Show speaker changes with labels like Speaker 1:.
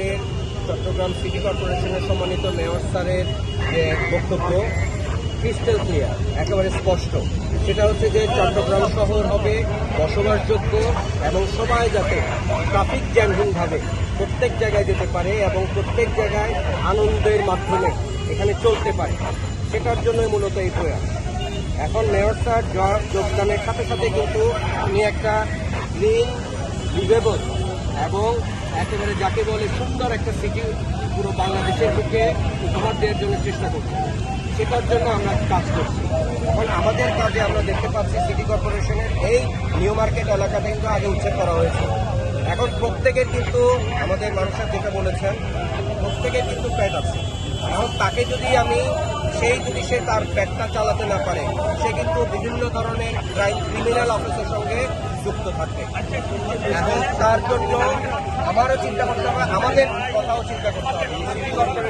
Speaker 1: আমাদের চট্টগ্রাম সিটি কর্পোরেশনের সম্মানিত মেয়র স্যারের যে বক্তব্য ক্রিস্টাল ক্লিয়ার একেবারে স্পষ্ট। সেটা হচ্ছে যে চট্টগ্রাম শহর হবে বসবাসযোগ্য এবং সবাই যাতে ট্রাফিক জ্যামহীনভাবে প্রত্যেক জায়গায় যেতে পারে এবং প্রত্যেক জায়গায় আনন্দের মাধ্যমে এখানে চলতে পারে। সেটার জন্যই মূলত এই প্রয়াস। এখন মেয়র স্যার যোগদানের সাথে সাথে কিন্তু উনি একটা ক্লিন লিভেবল এবং একেবারে যাকে বলে সুন্দর একটা সিটি পুরো বাংলাদেশের বুকে উপহার দেওয়ার জন্য চেষ্টা করছি। সেটার জন্য আমরা কাজ করছি। এখন আমাদের কাজে আমরা দেখতে পাচ্ছি সিটি কর্পোরেশনের এই নিউ মার্কেট এলাকাটা কিন্তু আগে উচ্ছেদ করা হয়েছে। এখন প্রত্যেকের কিন্তু আমাদের মানুষের যেটা বলেছেন প্রত্যেকের কিন্তু পেট আছে। এখন তাকে যদি আমি সেই যদি সে তার পেটটা চালাতে না পারে, সে কিন্তু বিভিন্ন ধরনের ক্রাইম ক্রিমিনাল অফিসের সঙ্গে যুক্ত থাকবে। এখন তার জন্য আমারও চিন্তা করতে হবে আমাদের কথাও চিন্তা করতে হবে।